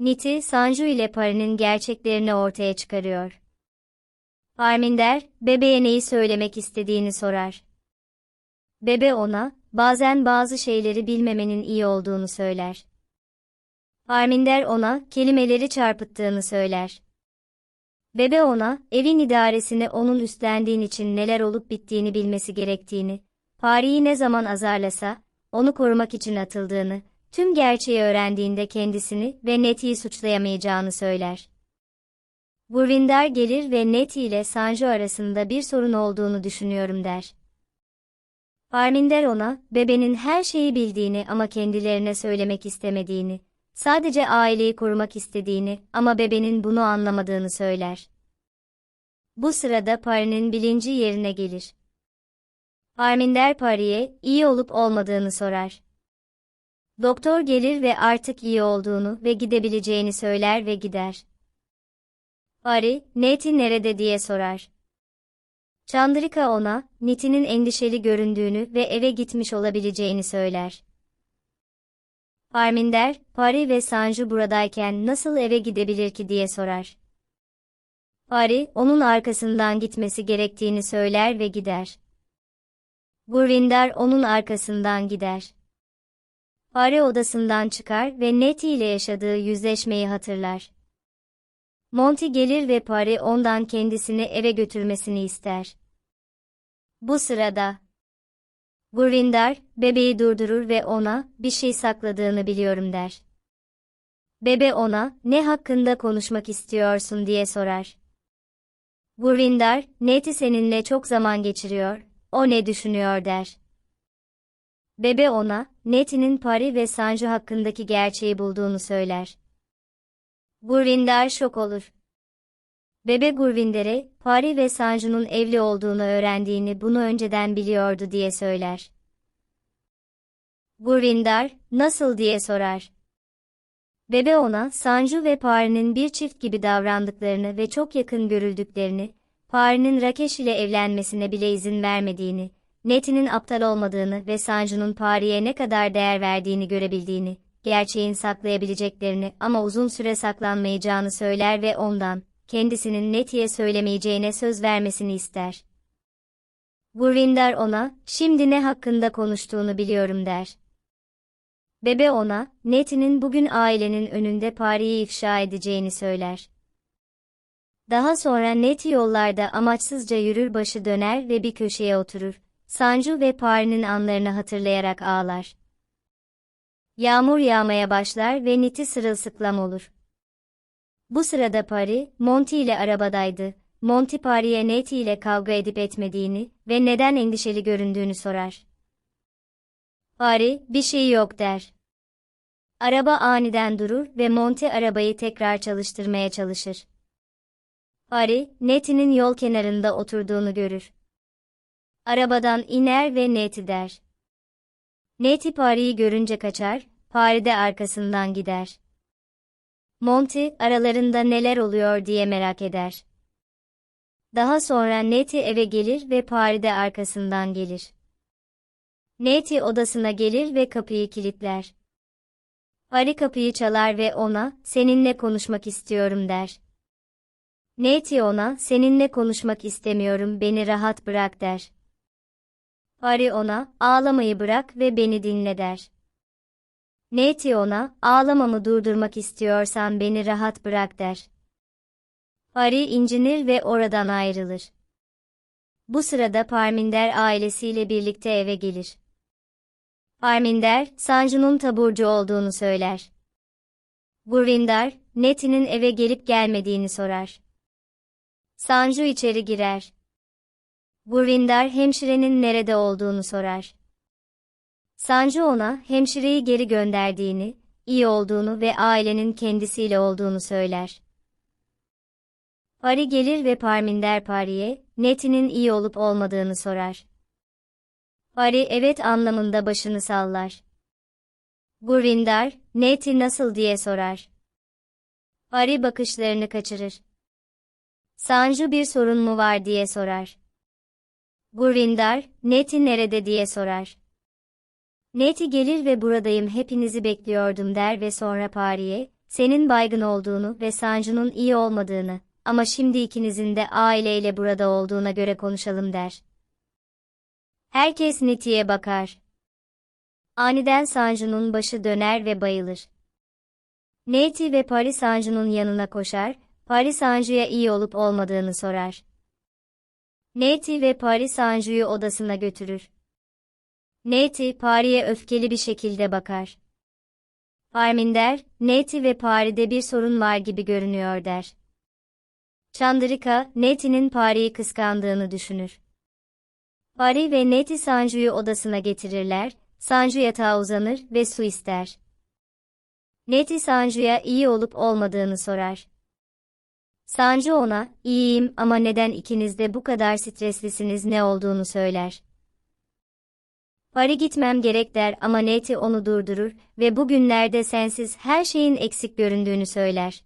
Niti, Sanju ile Pari'nin gerçeklerini ortaya çıkarıyor. Parminder, bebeğe neyi söylemek istediğini sorar. Bebe ona, bazen bazı şeyleri bilmemenin iyi olduğunu söyler. Parminder ona, kelimeleri çarpıttığını söyler. Bebe ona, evin idaresini onun üstlendiğin için neler olup bittiğini bilmesi gerektiğini, Pari'yi ne zaman azarlasa, onu korumak için atıldığını, tüm gerçeği öğrendiğinde kendisini ve Neti'yi suçlayamayacağını söyler. Gurvinder gelir ve Neti ile Sanju arasında bir sorun olduğunu düşünüyorum der. Parminder ona, bebenin her şeyi bildiğini ama kendilerine söylemek istemediğini, sadece aileyi korumak istediğini ama bebenin bunu anlamadığını söyler. Bu sırada Pari'nin bilinci yerine gelir. Parminder Pari'ye iyi olup olmadığını sorar. Doktor gelir ve artık iyi olduğunu ve gidebileceğini söyler ve gider. Pari, Neti nerede diye sorar. Chandrika ona, Niti'nin endişeli göründüğünü ve eve gitmiş olabileceğini söyler. Parminder, Pari ve Sanju buradayken nasıl eve gidebilir ki diye sorar. Pari, onun arkasından gitmesi gerektiğini söyler ve gider. Gurvinder onun arkasından gider. Pari odasından çıkar ve Neti ile yaşadığı yüzleşmeyi hatırlar. Monty gelir ve Pari ondan kendisini eve götürmesini ister. Bu sırada Gurvinder, bebeği durdurur ve ona, bir şey sakladığını biliyorum der. Bebe ona, ne hakkında konuşmak istiyorsun diye sorar. Gurvinder, Neti seninle çok zaman geçiriyor, o ne düşünüyor der. Bebe ona, Neti'nin Pari ve Sanju hakkındaki gerçeği bulduğunu söyler. Gurvinder şok olur. Bebe Gurvinder'e, Pari ve Sanju'nun evli olduğunu öğrendiğini bunu önceden biliyordu diye söyler. Gurvinder, nasıl diye sorar. Bebe ona, Sanju ve Pari'nin bir çift gibi davrandıklarını ve çok yakın görüldüklerini, Pari'nin Rakesh ile evlenmesine bile izin vermediğini, Neti'nin aptal olmadığını ve Sanju'nun Pari'ye ne kadar değer verdiğini görebildiğini, gerçeğin saklayabileceklerini ama uzun süre saklanmayacağını söyler ve ondan, kendisinin Neti'ye söylemeyeceğine söz vermesini ister. Gurvinder ona, şimdi ne hakkında konuştuğunu biliyorum der. Bebe ona, Neti'nin bugün ailenin önünde Pari'yi ifşa edeceğini söyler. Daha sonra Neti yollarda amaçsızca yürür başı döner ve bir köşeye oturur. Sanju ve Pari'nin anlarını hatırlayarak ağlar. Yağmur yağmaya başlar ve Neti sırılsıklam olur. Bu sırada Pari, Monty ile arabadaydı. Monty Pari'ye Neti ile kavga edip etmediğini ve neden endişeli göründüğünü sorar. Pari, bir şey yok der. Araba aniden durur ve Monty arabayı tekrar çalıştırmaya çalışır. Pari, Neti'nin yol kenarında oturduğunu görür. Arabadan iner ve Neti der. Neti Pari'yi görünce kaçar, Pari de arkasından gider. Monty, aralarında neler oluyor diye merak eder. Daha sonra Neti eve gelir ve Pari de arkasından gelir. Neti odasına gelir ve kapıyı kilitler. Pari kapıyı çalar ve ona, seninle konuşmak istiyorum der. Neti ona, seninle konuşmak istemiyorum, beni rahat bırak der. Pari ona, ağlamayı bırak ve beni dinle der. Neti ona, ağlamamı durdurmak istiyorsan beni rahat bırak der. Pari incinir ve oradan ayrılır. Bu sırada Parminder ailesiyle birlikte eve gelir. Parminder, Sanju'nun taburcu olduğunu söyler. Gurvinder, Neti'nin eve gelip gelmediğini sorar. Sanju içeri girer. Gurvinder hemşirenin nerede olduğunu sorar. Sanju ona hemşireyi geri gönderdiğini, iyi olduğunu ve ailenin kendisiyle olduğunu söyler. Pari gelir ve Parminder Pari'ye, Neti'nin iyi olup olmadığını sorar. Pari evet anlamında başını sallar. Gurvinder, Neti nasıl diye sorar. Pari bakışlarını kaçırır. Sanju bir sorun mu var diye sorar. Gurvinder, Neti nerede diye sorar. Neti gelir ve buradayım hepinizi bekliyordum der ve sonra Pari'ye, senin baygın olduğunu ve Sancu'nun iyi olmadığını, ama şimdi ikinizin de aileyle burada olduğuna göre konuşalım der. Herkes Neti'ye bakar. Aniden Sancu'nun başı döner ve bayılır. Neti ve Paris Sancu'nun yanına koşar, Paris Sancu'ya iyi olup olmadığını sorar. Neti ve Paris Sancu'yu odasına götürür. Neti, Pari'ye öfkeli bir şekilde bakar. Armin Neti ve Pari'de bir sorun var gibi görünüyor der. Chandrika, Neti'nin Pari'yi kıskandığını düşünür. Pari ve Neti Sanju'yu odasına getirirler, Sanju yatağa uzanır ve su ister. Neti Sanju'ya iyi olup olmadığını sorar. Sanju ona, iyiyim ama neden ikiniz de bu kadar streslisiniz ne olduğunu söyler. Pari gitmem gerek der ama Neti onu durdurur ve bugünlerde sensiz her şeyin eksik göründüğünü söyler.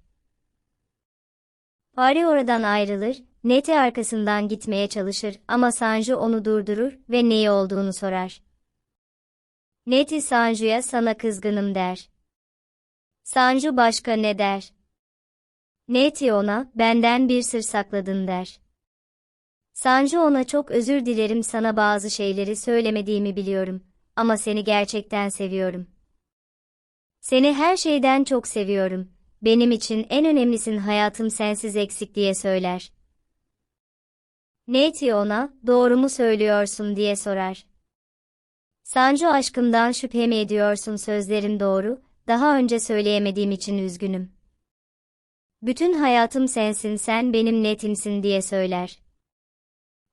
Pari oradan ayrılır, Neti arkasından gitmeye çalışır ama Sanju onu durdurur ve neyi olduğunu sorar. Neti Sanju'ya sana kızgınım der. Sanju başka ne der? Neti ona, benden bir sır sakladın der. Sanju ona çok özür dilerim sana bazı şeyleri söylemediğimi biliyorum. Ama seni gerçekten seviyorum. Seni her şeyden çok seviyorum. Benim için en önemlisin hayatım sensiz eksik diye söyler. Neti ona, doğru mu söylüyorsun diye sorar. Sanju aşkımdan şüphe mi ediyorsun sözlerin doğru, daha önce söyleyemediğim için üzgünüm. Bütün hayatım sensin sen benim netimsin diye söyler.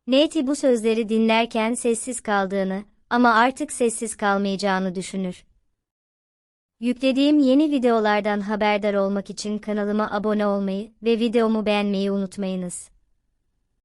Neti bu sözleri dinlerken sessiz kaldığını ama artık sessiz kalmayacağını düşünür. Yüklediğim yeni videolardan haberdar olmak için kanalıma abone olmayı ve videomu beğenmeyi unutmayınız.